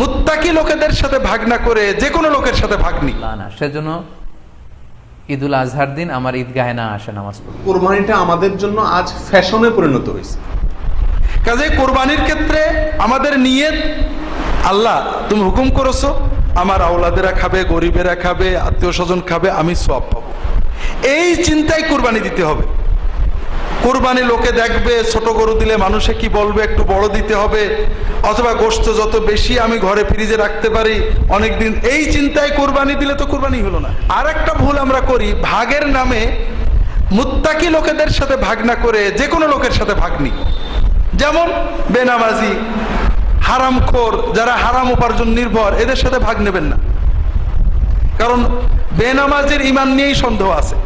মুত্তাকি লোকেদের সাথে ভাগ না করে যে কোনো লোকের সাথে ভাগ নি। না সেজন্য ঈদুল আজহার দিন আমার ঈদগাহে না আসে নামাজ পড়তে। কোরবানিটা আমাদের জন্য আজ ফ্যাশনে পরিণত হয়েছে। কাজে কোরবানির ক্ষেত্রে আমাদের নিয়ত আল্লাহ তুমি হুকুম করেছ আমার আওলাদেরা খাবে গরিবেরা খাবে আত্মীয় স্বজন খাবে আমি সব পাবো। এই চিন্তায় কোরবানি দিতে হবে। কোরবানি লোকে দেখবে, ছোট গরু দিলে মানুষে কি বলবে, একটু বড় দিতে হবে। অথবা গোস্ত যত বেশি আমি ঘরে ফ্রিজে রাখতে পারি, অনেকদিন এই চিন্তায় কোরবানি দিলে তো কোরবানি হলো না। আর একটা ভুল আমরা করি, ভাগের নামে মুত্তাকি লোকেদের সাথে ভাগ না করে যে কোনো লোকের সাথে ভাগ নিই। যেমন বেনামাজি, হারামখোর, যারা হারাম উপার্জন নির্ভর, এদের সাথে ভাগ নেবেন না। কারণ বেনামাজের ইমান নিয়েই সন্দেহ আছে।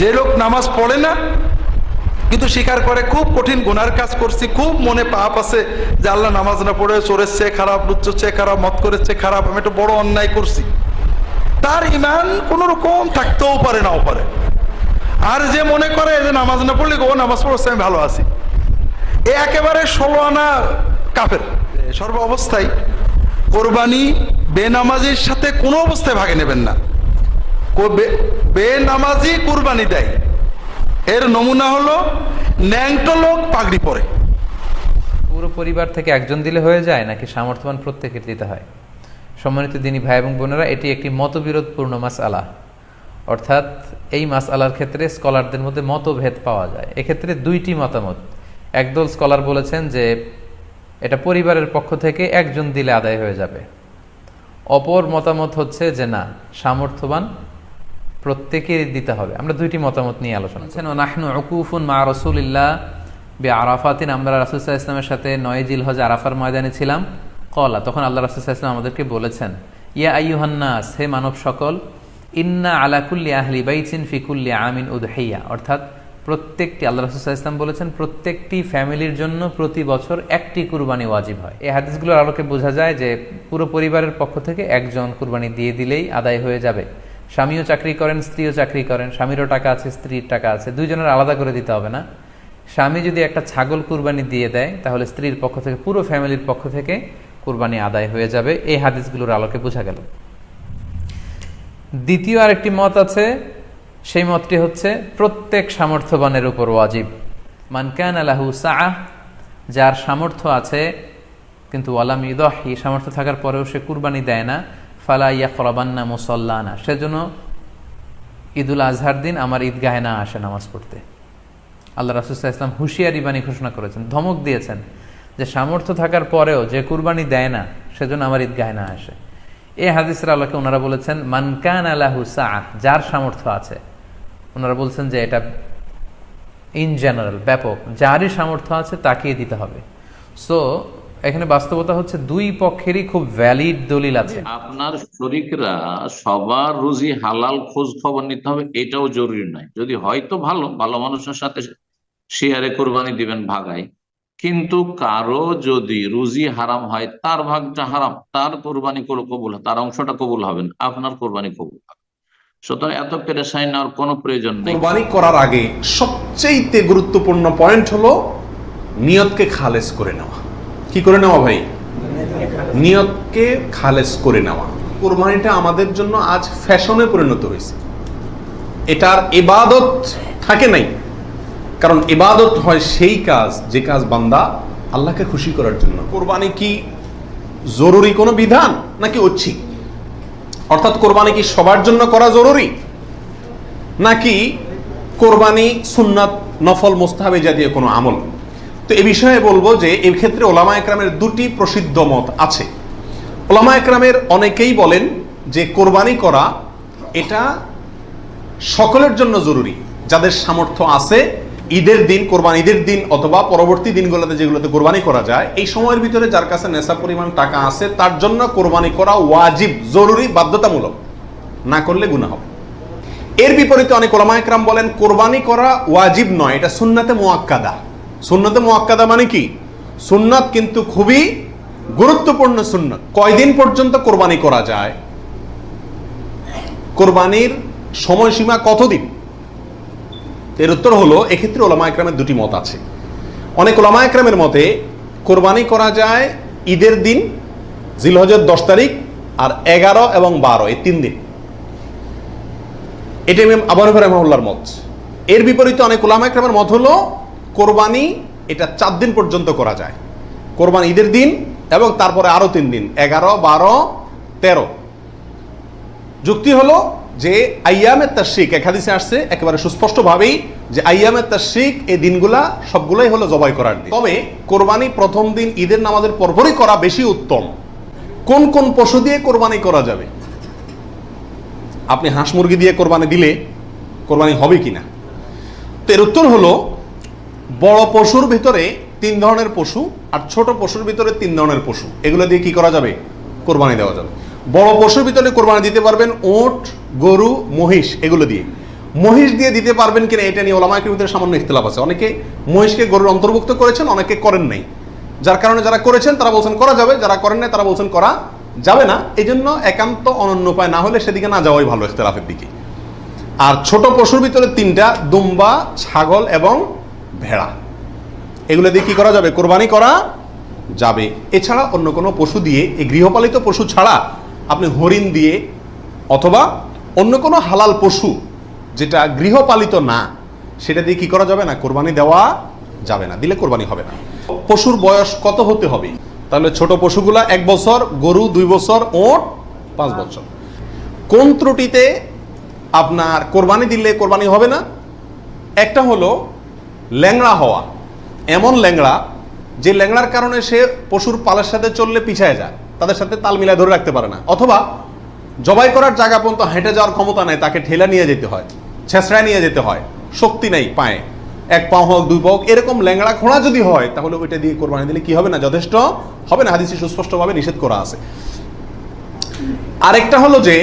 যে লোক নামাজ পড়ে না, কিন্তু স্বীকার করে, খুব কঠিন গুনার কাজ করছি, খুব মনে পাপ আছে যে আল্লাহ নামাজ না পড়ে, চোরের চেয়ে খারাপ, লুচ্চর চেয়ে খারাপ মত করের চেয়ে খারাপ, আমি একটা বড় অন্যায় করছি। তার ইমান কোন রকম থাকতেও পারে, নাও পারে। আর যে মনে করে যে নামাজ না পড়লে গো, নামাজ পড়ছে, আমি ভালো আছি। এ একেবারে ষোলো আনা কাফের। সর্ব অবস্থায় কোরবানি বেনামাজির সাথে কোনো অবস্থায় ভাগে নেবেন না। বেনামাজি কুরবানি দেয়। এর নমুনা হলো, ন্যাংটো লোক পাগড়ি পরে। পুরো পরিবার থেকে একজন দিলে হয়ে যায়, নাকি সামর্থ্যবান প্রত্যেকের দিতে হয়? সম্মানিত দিনী ভাই এবং বোনেরা, এটি একটি মতবিরোধপূর্ণ মাস আলা অর্থাৎ, এই মাস আলার ক্ষেত্রে স্কলারদের মধ্যে মতভেদ পাওয়া যায়। এক্ষেত্রে দুইটি মতামত। একদল স্কলার বলেছেন যে, এটা পরিবারের পক্ষ থেকে একজন দিলে আদায় হয়ে যাবে। অপর মতামত হচ্ছে যে, না, সামর্থ্যবান প্রত্যেকেরই দিতে হবে। আমরা দুইটি মতামত নিয়ে আলোচনা করছি নাহনু উকুফুন মা রসুলিল্লাহ বে আরাফাতিন। আমরা রাসুলসাহ ইসলামের সাথে নয় জিল হজ আরাফার ময়দানে ছিলাম। কলা তখন আল্লাহ রাসুলসাহ ইসলাম আমাদেরকে বলেছেন, ইয়া আইয়ুহান্নাস হে মানব সকল, ইন্না আলাকুল্লি আহলি বাইচিন ফিকুল্লি আমিন উদহাইয়া অর্থাৎ প্রত্যেকটি, আল্লাহ রাসুলসাহ ইসলাম বলেছেন, প্রত্যেকটি ফ্যামিলির জন্য প্রতি বছর একটি কুরবানি ওয়াজিব হয়। এই হাদিসগুলোর আলোকে বোঝা যায় যে পুরো পরিবারের পক্ষ থেকে একজন কুরবানি দিয়ে দিলেই আদায় হয়ে যাবে। স্বামীও চাকরি করেন, স্ত্রীও চাকরি করেন, স্বামীরও টাকা আছে, স্ত্রীর টাকা আছে, দুইজনের আলাদা করে দিতে হবে না। স্বামী যদি একটা ছাগল কুরবানি দিয়ে দেয়, তাহলে স্ত্রীর পক্ষ থেকে, পুরো ফ্যামিলির পক্ষ থেকে কুরবানি আদায় হয়ে যাবে। এই হাদিসগুলোর আলোকে বোঝা গেল। দ্বিতীয় আরেকটি মত আছে, সেই মতটি হচ্ছে, প্রত্যেক সামর্থ্যবানের উপর ওয়াজিব। মানকান আলাহু সাহ যার সামর্থ্য আছে, কিন্তু ওয়ালাম ইদহি সামর্থ্য থাকার পরেও সে কুরবানি দেয় না ফালা ইয়া ফরাবান্না মুসল্লানা। সেজন্য ঈদুল আজহার দিন আমার ঈদগাহে না আসে নামাজ পড়তে। আল্লাহ রাসুল্লাহ ইসলাম হুঁশিয়ারি বাণী ঘোষণা করেছেন, ধমক দিয়েছেন যে সামর্থ্য থাকার পরেও যে কুরবানি দেয় না, সেজন্য আমার ঈদগাহে না আসে। এই হাদিসের আলোকে ওনারা বলেছেন মানকান আলাহু সাহ যার সামর্থ্য আছে। ওনারা বলছেন যে এটা ইন জেনারেল ব্যাপক। যারই সামর্থ্য আছে, তাকেই দিতে হবে। সো এখানে বাস্তবতা হচ্ছে দুই পক্ষেরই খুব ভ্যালিড দলিল আছে। আপনার শরিকরা সবার রুজি হালাল খোঁজ খবর নিতে হবে এটাও জরুরি নয়। যদি হয়তো ভালো ভালো মানুষের সাথে শেয়ারে কোরবানি দিবেন ভাগায়। কিন্তু কারও যদি রুজি হারাম হয় তার ভাগটা হারাম তার কোরবানি কবুল তার অংশটা কবুল হবে না আপনার কোরবানি কবুল হবে সুতরাং এত পেরেশানি নেওয়ার কোনো প্রয়োজন নেই। কোরবানি করার আগে সবচেয়ে গুরুত্বপূর্ণ পয়েন্ট হলো নিয়তকে খালেজ করে নেওয়া। কি করে নেওয়া ভাই? নিয়তকে খালেস করে নেওয়া। কোরবানিটা আমাদের জন্য আজ ফ্যাশনে পরিণত হয়েছে। এটার এবাদত থাকে নাই। কারণ এবাদত হয় সেই কাজ, যে কাজ বান্দা আল্লাহকে খুশি করার জন্য। কোরবানি কি জরুরি কোনো বিধান, নাকি ঐচ্ছিক? অর্থাৎ কোরবানি কি সবার জন্য করা জরুরি? নাকি কোরবানি সুন্নাত নফল মোস্তাহাবে জাতীয় কোনো আমল? তো এ বিষয়ে বলব যে এর ক্ষেত্রে ওলামা একরামের দুটি প্রসিদ্ধ মত আছে। ওলামা একরামের অনেকেই বলেন যে কোরবানি করা এটা সকলের জন্য জরুরি। যাদের সামর্থ্য আছে, ঈদের দিন কোরবানি, ঈদের দিন অথবা পরবর্তী দিনগুলোতে যেগুলোতে কোরবানি করা যায়, এই সময়ের ভিতরে যার কাছে নেশা পরিমাণ টাকা আছে, তার জন্য কোরবানি করা ওয়াজিব, জরুরি, বাধ্যতামূলক। না করলে গুনাহ হবে। এর বিপরীতে অনেক ওলামা একরাম বলেন, কোরবানি করা ওয়াজিব নয়, এটা সুন্নাতে মোয়াক্কাদা। সুন্নাতে মোয়াক্কাদা মানে কি? সুন্নাত কিন্তু খুবই গুরুত্বপূর্ণ সুন্নাত। কয়দিন পর্যন্ত কোরবানি করা যায়? কোরবানির সময়সীমা কতদিন? এর উত্তর হলো, এক্ষেত্রে ওলামা একরামের দুটি মত আছে। অনেক ওলামা একরামের মতে, কোরবানি করা যায় ঈদের দিন জিলহজের দশ তারিখ আর এগারো এবং বারো, এই তিন দিন। এটা ইমাম আবু হানিফা মত। এর বিপরীতে অনেক ওলামা একরামের মত হলো কোরবানি এটা চার দিন পর্যন্ত করা যায়। কোরবানি ঈদের দিন এবং তারপরে আরও তিন দিন, এগারো, বারো, তেরো। যুক্তি হলো যে আইয়ামের তাশরিক, এক হাদিসে আসছে, একেবারে সুস্পষ্টভাবেই যে আইয়ামের তাশরিক এই দিনগুলা সবগুলোই হলো জবাই করার দিন। তবে কোরবানি প্রথম দিন ঈদের নামাজের পরপরই করা বেশি উত্তম। কোন কোন পশু দিয়ে কোরবানি করা যাবে? আপনি হাঁস মুরগি দিয়ে কোরবানি দিলে কোরবানি হবে কিনা? তো এর উত্তর হলো বড় পশুর ভিতরে তিন ধরনের পশু আর ছোট পশুর ভিতরে তিন ধরনের পশু। এগুলো দিয়ে কি করা যাবে? কোরবানি দেওয়া যাবে। বড় পশুর ভিতরে কোরবানি দিতে পারবেন ওট, গরু, মহিষ, এগুলো দিয়ে। মহিষ দিয়ে দিতে পারবেন কিনা এটা নিয়ে ওলামাকের ভিতরে সামান্য ইখতলাফ আছে। অনেকে মহিষকে গরুর অন্তর্ভুক্ত করেছেন, অনেকে করেন নাই। যার কারণে যারা করেছেন, তারা বলছেন করা যাবে, যারা করেন নাই, তারা বলছেন করা যাবে না। এই জন্য একান্ত অনন্য উপায় না হলে সেদিকে না যাওয়াই ভালো ইখতলাফের দিকে। আর ছোট পশুর ভিতরে তিনটা, দুম্বা, ছাগল এবং ভেড়া। এগুলো দিয়ে কী করা যাবে? কোরবানি করা যাবে। এছাড়া অন্য কোনো পশু দিয়ে, এই গৃহপালিত পশু ছাড়া আপনি হরিণ দিয়ে অথবা অন্য কোনো হালাল পশু যেটা গৃহপালিত না, সেটা দিয়ে কী করা যাবে না? কোরবানি দেওয়া যাবে না, দিলে কোরবানি হবে না। পশুর বয়স কত হতে হবে? তাহলে ছোট পশুগুলা এক বছর, গরু দুই বছর, ওট পাঁচ বছর। কোন ত্রুটিতে আপনার কোরবানি দিলে কোরবানি হবে না? একটা হলো ল্যাংড়া হওয়া। এমন ল্যাংড়া যে ল্যাংড়ার কারণে সে পশুর পালের সাথে চললে পিছায় যায়, তাদের সাথে তাল মিলায় ধরে রাখতে পারে না। অথবা জবাই করার জায়গা পর্যন্ত হেঁটে যাওয়ার ক্ষমতা নেই, তাকে ঠেলা নিয়ে যেতে হয়, ছেঁচড়ায় নিয়ে যেতে হয়, শক্তি নেই পায়ে। এক পাও হোক, দুই পাও এরকম ল্যাংড়া খোঁড়া যদি হয়, তাহলে ওইটা দিয়ে কোরবানি দিলে কি হবে না? যথেষ্ট হবে না? হাদিসে সুস্পষ্টভাবে নিষেধ করা আছে। আরেকটা হলো যে,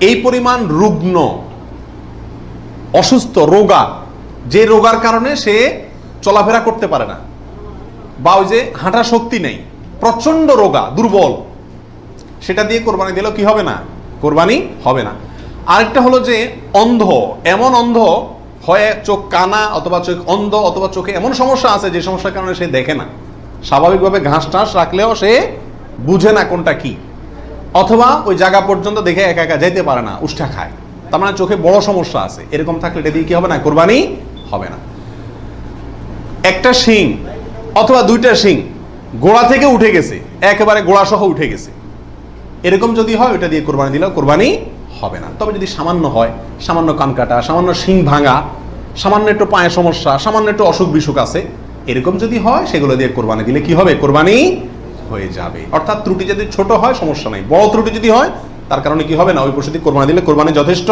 এই পরিমাণ রুগ্ন, অসুস্থ, রোগা যে রোগার কারণে সে চলাফেরা করতে পারে না। বা ওই যে হাঁটা শক্তি নেই প্রচণ্ড রোগা, দুর্বল। সেটা দিয়ে কোরবানি দিলেও কি হবে না? কোরবানি হবে না। আরেকটা হলো যে অন্ধ, এমন অন্ধ, হয় চোখ কানা অথবা চোখ অন্ধ অথবা চোখে এমন সমস্যা আছে যে সমস্যার কারণে সে দেখে না। স্বাভাবিকভাবে ঘাস টাস রাখলেও সে বুঝে না কোনটা কি। অথবা ওই জায়গা পর্যন্ত দেখে একা একা যেতে পারে না, উষ্ঠা খায়। তার মানে চোখে বড় সমস্যা আছে। এরকম থাকলে এটা দিয়ে কি হবে না? কোরবানি হবে না। একটা শিং অথবা দুইটা শিং গোড়া থেকে উঠে গেছে, একেবারে গোড়া সহ উঠে গেছে। এরকম যদি হয় ওটা দিয়ে কোরবানি দিলেও কোরবানি হবে না। তবে যদি সামান্য হয়, সামান্য কান কাটা, সামান্য শিং ভাঙা, সামান্য একটু পায়ে সমস্যা, সামান্য একটু অসুখ বিসুখ আছে, এরকম যদি হয়, সেগুলো দিয়ে কোরবানি দিলে কি হবে? কোরবানি হয়ে যাবে। অর্থাৎ ত্রুটি যদি ছোট হয়, সমস্যা নাই। বড় ত্রুটি যদি হয়, তার কারণে কি হবে না? ওই পশু দিয়ে কোরবানি দিলে কোরবানি যথেষ্ট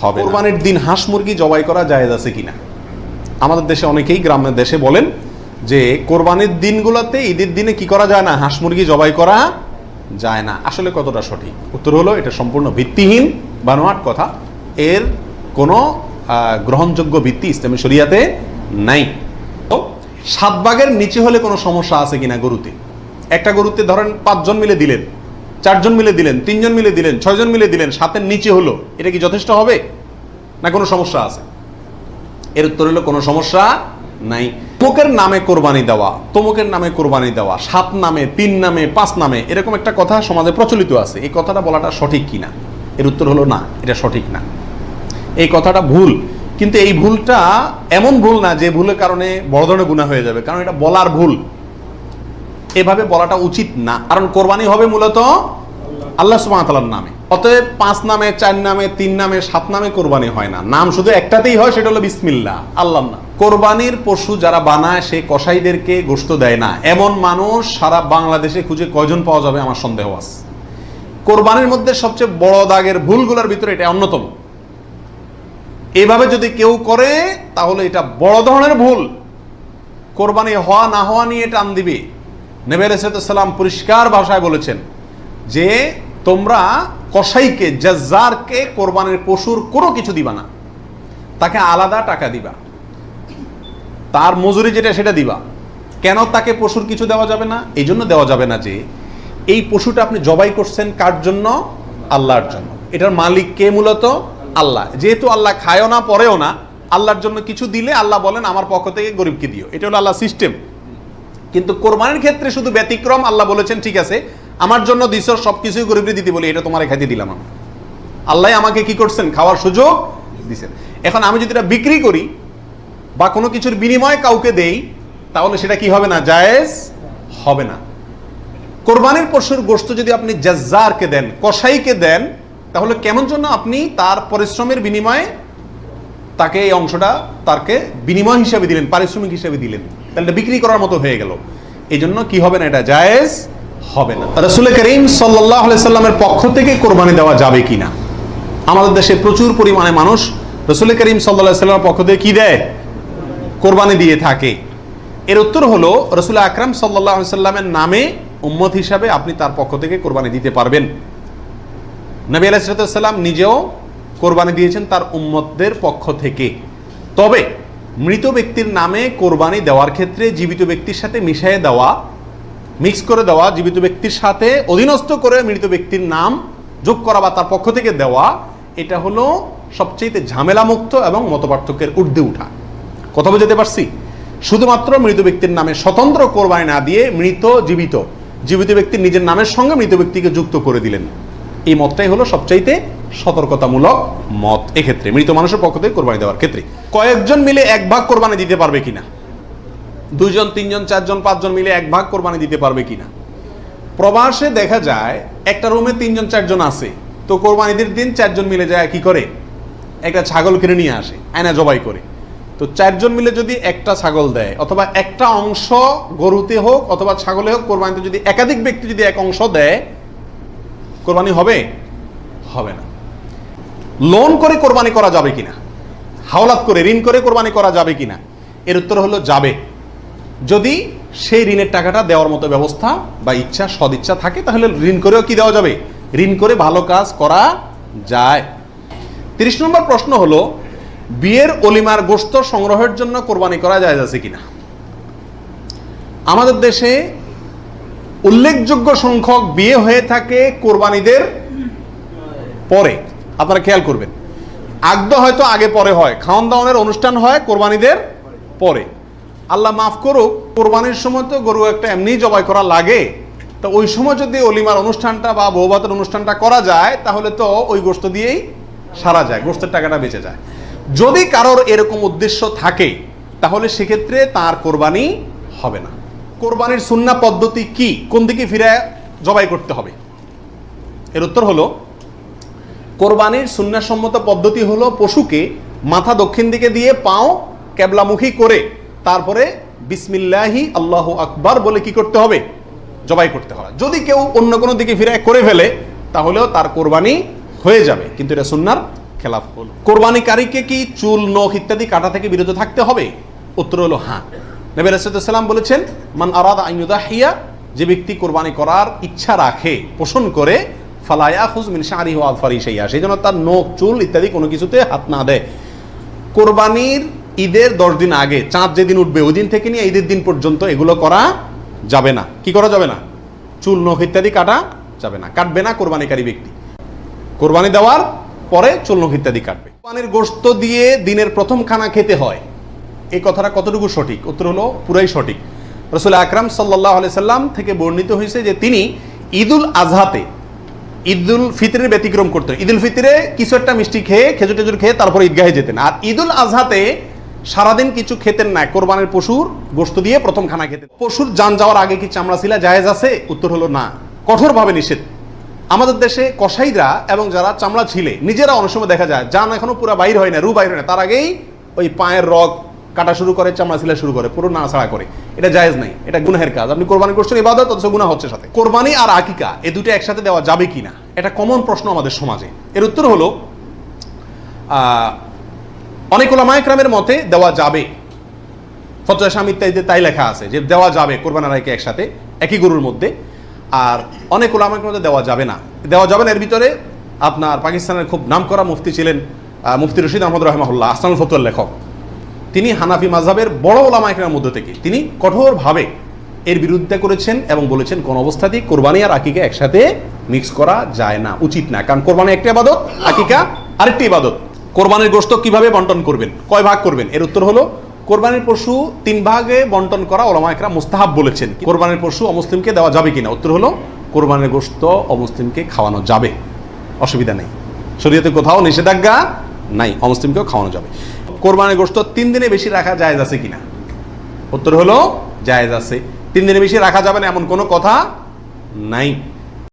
হবে কোরবানির দিন হাঁস মুরগি জবাই করা জায়েজ আছে কিনা? আমাদের দেশে অনেকেই গ্রামের দেশে বলেন যে কোরবানির দিনগুলোতে ঈদের দিনে কি করা যায় না? হাঁস মুরগি জবাই করা যায় না। আসলে কতটা সঠিক? উত্তর হলো, এটা সম্পূর্ণ ভিত্তিহীন বানোয়াট কথা। এর কোনো গ্রহণযোগ্য ভিত্তি ইসলামী শরিয়াতে নাই। তো সাত ভাগের নিচে হলে কোনো সমস্যা আছে কিনা গরুতে? একটা গরুতে ধরেন পাঁচজন মিলে দিলেন। চারজন মিলে দিলেন, তিনজন মিলে দিলেন, ছয়জন মিলে দিলেন, সাতের নিচে হলো। এটা কি যথেষ্ট হবে? না কোনো সমস্যা আছে? এর উত্তর হলো, কোনো সমস্যা নাই। তমুকের নামে কোরবানি দেওয়া, তমুকের নামে কোরবানি দেওয়া, সাত নামে, তিন নামে, পাঁচ নামে, এরকম একটা কথা সমাজে প্রচলিত আছে। এই কথাটা বলাটা সঠিক কিনা? এর উত্তর হলো না, এটা সঠিক না। এই কথাটা ভুল, কিন্তু এই ভুলটা এমন ভুল না যে ভুলের কারণে বড় ধরনের গুণা হয়ে যাবে, কারণ এটা বলার ভুল। এভাবে বলাটা উচিত না। কারণ কোরবানি হবে মূলত আল্লাহ সুবাহতালার নামে। অতএব পাঁচ নামে, চার নামে, তিন নামে, সাত নামে কোরবানি হয় না। নাম শুধু একটাতেই হয়, সেটা হলো বিসমিল্লা আল্লাহ নাম। কোরবানির পশু যারা বানায় সে কসাইদেরকে গোস্ত দেয় না। এমন মানুষ সারা বাংলাদেশে খুঁজে কয়জন পাওয়া যাবে আমার সন্দেহ আছে। কোরবানির মধ্যে সবচেয়ে বড় দাগের ভুলগুলোর ভিতরে এটা অন্যতম। এভাবে যদি কেউ করে, তাহলে এটা বড় ধরনের ভুল। কোরবানি হওয়া না হওয়া নিয়ে টান দিবে। নেবের সালাম পরিষ্কার ভাষায় বলেছেন যে তোমরা কসাইকে, জাজ্জারকে, কোরবানের পশুর কোনো কিছু দিবা না। তাকে আলাদা টাকা দিবা। তার মজুরি যেটা, সেটা দিবা। কেন তাকে পশুর কিছু দেওয়া যাবে না? এই জন্য দেওয়া যাবে না যে, এই পশুটা আপনি জবাই করছেন কার জন্য? আল্লাহর জন্য। এটার মালিক কে মূলত? আল্লাহ। যেহেতু আল্লাহ খায়ও না, পরেও না, আল্লাহর জন্য কিছু দিলে আল্লাহ বলেন, আমার পক্ষ থেকে গরিবকে দিও। এটা হলো আল্লাহ সিস্টেম। কিন্তু কোরবানির ক্ষেত্রে শুধু ব্যতিক্রম আল্লাহ বলেছেন, ঠিক আছে, আমার জন্য দিস সবকিছুই গরিবরে দিতে বলি, এটা তোমার খাইতে দিলাম আমি। আল্লাহ আমাকে কি করছেন? খাওয়ার সুযোগ দিছেন। এখন আমি যদি এটা বিক্রি করি বা কোনো কিছুর বিনিময়ে কাউকে দেই, তাহলে সেটা কি হবে না? জায়েজ হবে না। কোরবানির পশুর গোশত যদি আপনি জাজ্জারকে দেন, কসাইকে দেন, তাহলে কেমন জন্য আপনি তার পরিশ্রমের বিনিময়ে তাকে এই অংশটা তাকে বিনিময় হিসাবে দিলেন, পারিশ্রমিক হিসাবে দিলেন। তাহলে বিক্রি করার মতো হয়ে গেল। এই জন্য কি হবে না, এটা জায়েজ হবে না। রসুল করিম সাল্লাহ সাল্লামের পক্ষ থেকে কোরবানি দেওয়া যাবে কিনা? আমাদের দেশে প্রচুর পরিমাণে মানুষ রসুল করিম সাল্লাহ সাল্লামের পক্ষ থেকে কি দেয়? কোরবানি দিয়ে থাকে। এর উত্তর হলো, রসুল আকরাম সাল্লাহ সাল্লামের নামে উম্মত হিসাবে আপনি তার পক্ষ থেকে কোরবানি দিতে পারবেন। নবী আলাইসালাম নিজেও কোরবানি দিয়েছেন তার উম্মতদের পক্ষ থেকে। তবে মৃত ব্যক্তির নামে কোরবানি দেওয়ার ক্ষেত্রে জীবিত ব্যক্তির সাথে মিশিয়ে দেওয়া, মিক্স করে দেওয়া, জীবিত ব্যক্তির সাথে অধীনস্থ করে মৃত ব্যক্তির নাম যোগ করা বা তার পক্ষ থেকে দেওয়া, এটা হলো সবচেয়ে ঝামেলামুক্ত এবং মতপার্থক্যের ঊর্ধ্বে উঠা। কথা বুঝতে পারছি? শুধুমাত্র মৃত ব্যক্তির নামে স্বতন্ত্র কোরবানি না দিয়ে মৃত, জীবিত জীবিত ব্যক্তির নিজের নামের সঙ্গে মৃত ব্যক্তিকে যুক্ত করে দিলেন। এই মতটাই হলো সবচাইতে সতর্কতামূলক মত। এক্ষেত্রে মৃত মানুষের পক্ষ থেকে কোরবানি দেওয়ার ক্ষেত্রে। কয়েকজন মিলে এক ভাগ কোরবানি দিতে পারবে কিনা? দুইজন, তিনজন, চারজন, পাঁচজন মিলে এক ভাগ কোরবানি দিতে পারবে কিনা? প্রবাসে দেখা যায়, একটা রুমে তিনজন, চারজন আছে। তো কোরবানিদের দিন চারজন মিলে যায় কি করে? একটা ছাগল কিনে নিয়ে আসে, আয়না জবাই করে। তো চারজন মিলে যদি একটা ছাগল দেয়, অথবা একটা অংশ গরুতে হোক, অথবা ছাগলে হোক, কোরবানিতে যদি একাধিক ব্যক্তি যদি এক অংশ দেয় কোরবানি হবে? হবে না। লোন করে কোরবানি করা যাবে কিনা? হাওলাত করে, ঋণ করে কোরবানি করা যাবে কিনা? এর উত্তর হলো যাবে। যদি সেই ঋণের টাকাটা দেওয়ার মতো ব্যবস্থা বা ইচ্ছা, সদিচ্ছা থাকে, তাহলে ঋণ করেও কি দেওয়া যাবে? ঋণ করে ভালো কাজ করা যায়। তিরিশ নম্বর প্রশ্ন হলো, বিয়ের অলিমার গোস্ত সংগ্রহের জন্য কোরবানি করা যায় আছে কিনা? আমাদের দেশে উল্লেখযোগ্য সংখ্যক বিয়ে হয়ে থাকে কোরবানিদের পরে। আপনারা খেয়াল করবেন। আগদ হয়তো আগে পরে হয়। খাওয়ান দাওয়ানের অনুষ্ঠান হয় কোরবানিদের পরে। আল্লাহ মাফ করুক, কোরবানির সময় তো গরু একটা এমনি জবাই করা লাগে। তো ওই সময় যদি অলিমার অনুষ্ঠানটা বা বৌভাতের অনুষ্ঠানটা করা যায়, তাহলে তো ওই গোস্ত দিয়েই সারা যায়, গোস্তের টাকাটা বেঁচে যায়। যদি কারোর এরকম উদ্দেশ্য থাকে, তাহলে সেক্ষেত্রে তার কোরবানি হবে না। কোরবানির সুন্না পদ্ধতি কি? কোন দিকে ফিরে জবাই করতে হবে? এর উত্তর হলো, কোরবানির সুন্নাসম্মত পদ্ধতি হলো পশুকে মাথা দক্ষিণ দিকে দিয়ে পাও ক্যাবলামুখী করে, তারপরে বিসমিল্লাহি আল্লাহ আকবার বলে কি করতে হবে? জবাই করতে হবে। যদি কেউ অন্য কোনো দিকে ফিরে করে ফেলে, তাহলেও তার কোরবানি হয়ে যাবে। কিন্তু এটা সুন্নার খেলাফ হল। কোরবানিকারীকে কি চুল, নখ ইত্যাদি কাটা থেকে বিরত থাকতে হবে? উত্তর হলো হ্যাঁ। নবী রাসূলুল্লাহ বলেছেন, মান আরাদা আইয়ুদাহিয়া যে ব্যক্তি কোরবানি করার ইচ্ছা রাখে, পোষণ করে ফালায়া খুজ মিন শারি ওয়া আলফারি শাইয়া সেই জন্য তার নখ, চুল ইত্যাদি কোনো কিছুতে হাত না দেয়। কোরবানির ঈদের দশ দিন আগে, চাঁদ যেদিন উঠবে, ওই দিন থেকে নিয়ে ঈদের দিন পর্যন্ত এগুলো করা যাবে না। কি করা যাবে না? চুল, নখ ইত্যাদি কাটা যাবে না। কাটবে না কোরবানিকারী ব্যক্তি। কোরবানি দেওয়ার পরে চুল, নখ ইত্যাদি কাটবে। কোরবানির গোশত দিয়ে দিনের প্রথম খানা খেতে হয়। এই কথাটা কতটুকু সঠিক? উত্তর হলো পুরাই সঠিক। রসুল আকরাম সাল্লাহ সাল্লাম থেকে বর্ণিত হয়েছে যে তিনি ঈদুল আজহাতে ঈদুল ফিতরের ব্যতিক্রম করতেন। ঈদুল ফিতরে কিছু একটা মিষ্টি খেয়ে, খেজুর টেজুর খেয়ে তারপর ঈদগাহে যেতেন। আর ঈদুল আজহাতে সারাদিন কিছু খেতেন না। কোরবানের পশুর গোস্ত দিয়ে প্রথম খানা খেতেন। পশুর যান যাওয়ার আগে কি চামড়া ছিলা জায়েজ আছে? উত্তর হলো না। কঠোরভাবে নিষেধ। আমাদের দেশে কসাইরা এবং যারা চামড়া ছিলে, নিজেরা অনেক সময় দেখা যায়, যান এখনও পুরো বাইর হয় না, রু বাইর হয় না। তার আগেই ওই পায়ের রগ কাটা শুরু করে, চামড়া ছিলা শুরু করে, পুরো নাড়াছাড়া করে। এটা জায়েজ নাই, এটা গুনাহের কাজ। আপনি কোরবানি করছেন ইবাদত, অথচ গুনাহ হচ্ছে সাথে। কোরবানি আর আকিকা, এ দুটো একসাথে দেওয়া যাবে কিনা, এটা কমন প্রশ্ন আমাদের সমাজে। এর উত্তর হলো অনেক ওলামায়করামের মতে দেওয়া যাবে। ফতোয়া ইত্যাদিতে তাই লেখা আছে যে দেওয়া যাবে, কোরবান আড়াইকে একসাথে, একই গরুর মধ্যে। আর অনেক ওলামায়কের মধ্যে দেওয়া যাবে না। দেওয়া যাবে না, এর ভিতরে আপনার পাকিস্তানের খুব নামকরা মুফতি ছিলেন মুফতি রশিদ আহমদ রহমাহুল্লাহ আসানুল ফতুয়ার লেখক। তিনি হানাফি মাযহাবের বড় ওলামায়কের মধ্যে থেকে। তিনি কঠোরভাবে এর বিরুদ্ধে করেছেন এবং বলেছেন, কোন অবস্থাতেই কোরবানি আর আকিকা একসাথে মিক্স করা যায় না, উচিত না। কারণ কোরবানি একটি আবাদত আকিকা আরেকটি আবাদত কোরবানির গোশত কীভাবে বন্টন করবেন, কয় ভাগ করবেন? এর উত্তর হলো, কোরবানির পশু তিন ভাগে বন্টন করা ওলামা একরা মুস্তাহাব বলেছেন। কোরবানির পশু অমুসলিমকে দেওয়া যাবে কিনা? উত্তর হলো, কোরবানির গোশত অমুসলিমকে খাওয়ানো যাবে। অসুবিধা নেই। শরীয়তে কোথাও নিষেধাজ্ঞা নাই, অমুসলিমকেও খাওয়ানো যাবে। কোরবানির গোস্ত তিন দিনে বেশি রাখা জায়েজ আছে কিনা? উত্তর হলো, জায়েজ আছে। তিন দিনে বেশি রাখা যাবে না, এমন কোনো কথা নাই।